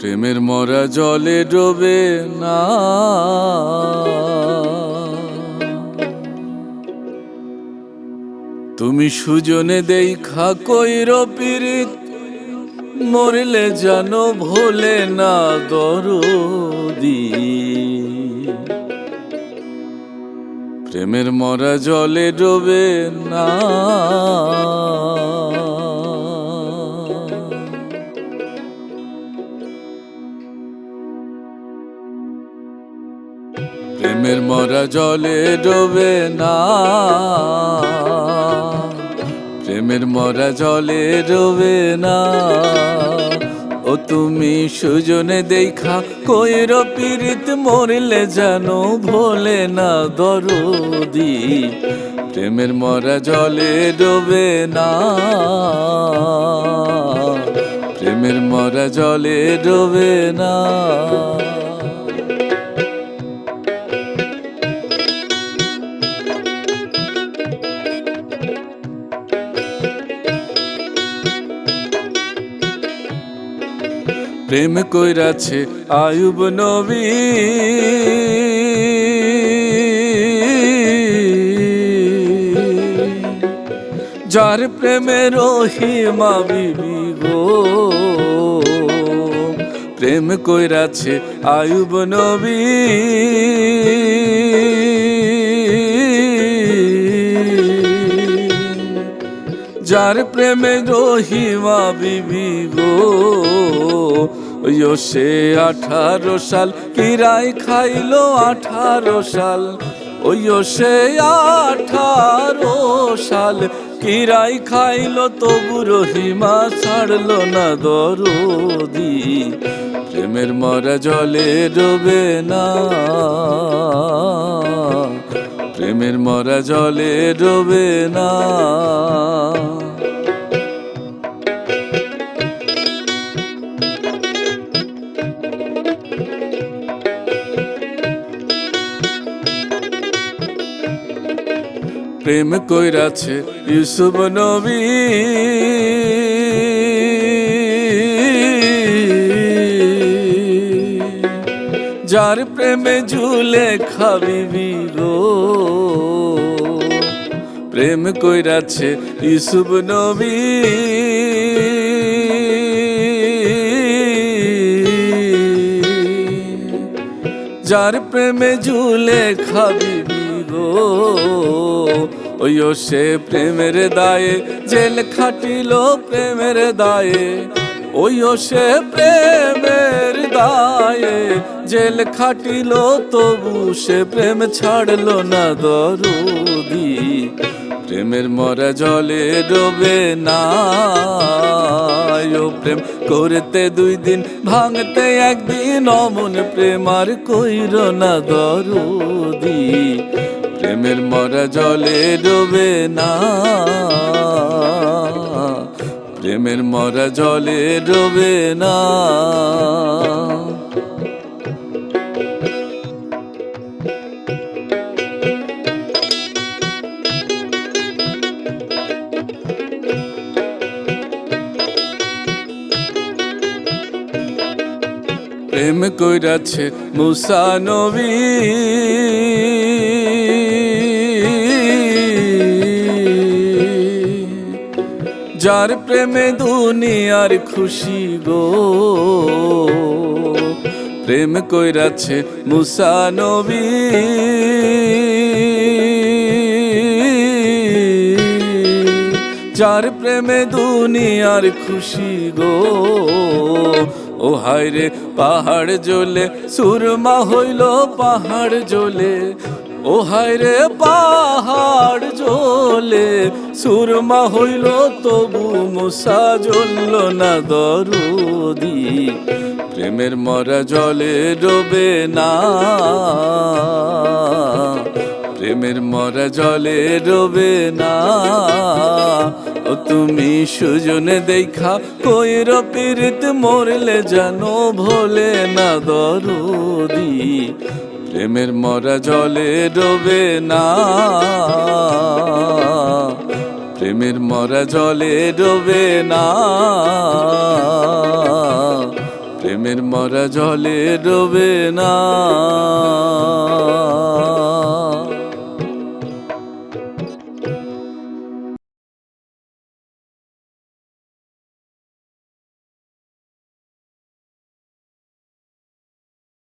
প্রেমের মরা জলে ডোবে না। তুমি সুজনে দেখা কইর পীড়িত, মরলে জানো ভোলে না দরদি। প্রেমের মরা জলে ডোবে না। প্রেমের মরা জলে ডোবে না। প্রেমের মরা জলে ডোবে না। ও তুমি সুজনে দেখা কইর পীড়িত মরলে যেন ভোলে না দরদি। প্রেমের মরা জলে ডোবে না। প্রেমের মরা জলে ডোবে না। প্রেম কইরাছে আয়ুব নবী। যার প্রেমের রহিমা বিবি গো। প্রেম কইরাছে আয়ুব নবী। যার প্রেমে রহিমা বিবি গো। সে আঠারো সাল কিরাই খাইলো আঠারো সাল? ওইও সে আঠারো সাল কিরাই খাইলো তবু রহিমা ছাড়লো না দরদি। প্রেমের মরা জলে ডোবে না। প্রেমের মরা জলে ডোবে না। প্রেম কইরাছে ইউসুফ নবী। যার প্রেমে ঝুলে খাবি গো প্রেম কইরাছে ইউসুফ নবী। যার প্রেমে ঝুলে খাবি গো। ওইও সে প্রেমের দায়ে, জেল খাটিল প্রেমের দায়ে। ওইও সে প্রেমের দায়ে, জেল খাটিল, তবু সে প্রেম ছাড়লো না দরদি। প্রেমের মরা জলে ডোবে না প্রেম করতে দুই দিন, ভাঙতে একদিন, অমন প্রেম আর কইর না দরদি। প্রেমের মরা জলে ডোবে না। প্রেমের মরা জলে ডোবে না। প্রেম কইরাছে মুসা নবী। যার প্রেমে দুনিয়ার খুশি গো। প্রেম কইরাছে মুসা নবী। যার প্রেমে দুনিয়ার খুশি গো। ও হায় রে পাহাড় জ্বলে সুরমা হইল পাহাড় জ্বলে ও হায় রে পাহাড় জ্বলে সুরমা হইল তবু মুসা জ্বলল না দরদি। প্রেমের মরা জলে ডোবে না। প্রেমের মরা জলে ডোবে না। ও তুমি সুজনে দেখা কইর পীড়িত মরলে জানো ভোলে না দরদি। প্রেমের মরা জলে ডোবে না। প্রেমের মরা জলে ডোবে না। প্রেমের মরা জলে ডোবে না।